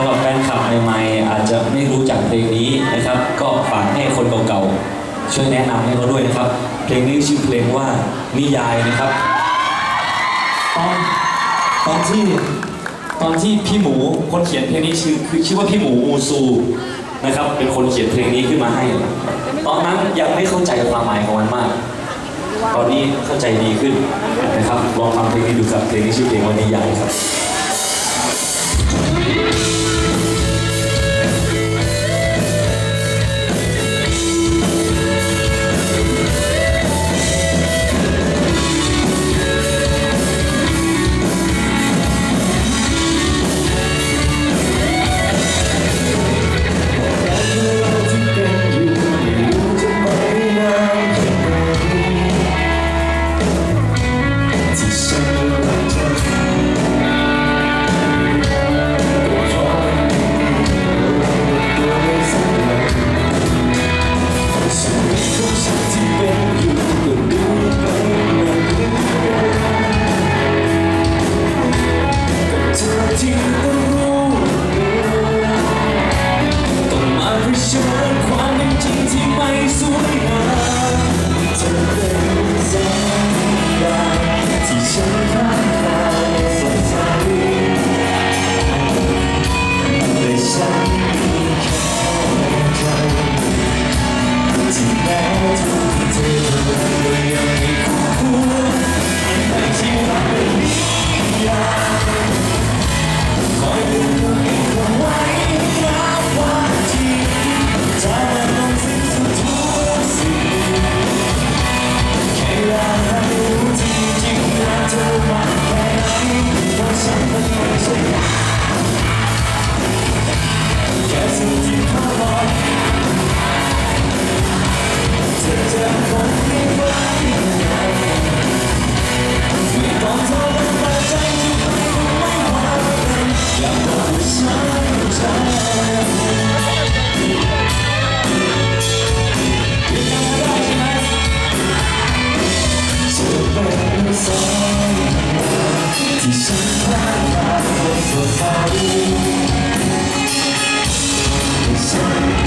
ำหรับแฟนคลับใหม่ๆอาจจะไม่รู้จักเพลงนี้นะครับ ก็ฝากให้คนเก่าๆช่วยแนะนำให้เขาด้วยนะครับ เพลงนี้ชื่อเพลงว่านิยายนะครับตอนตอนที่ตอนที่พี่หมูคนเขียนเพลงนี้ชื่อคือชื่อว่าพี่หมูมูซูนะครับ เป็นคนเขียนเพลงนี้ขึ้นมาให้ ตอนนั้นยังไม่เข้าใจความหมายของมันมาก ตอนนี้เข้าใจดีขึ้นนะครับลองฟังเพลงนี้ดูครับเพลงนี้ชื่อเพลงว่านิยายครับ away. Somebody. Somebody.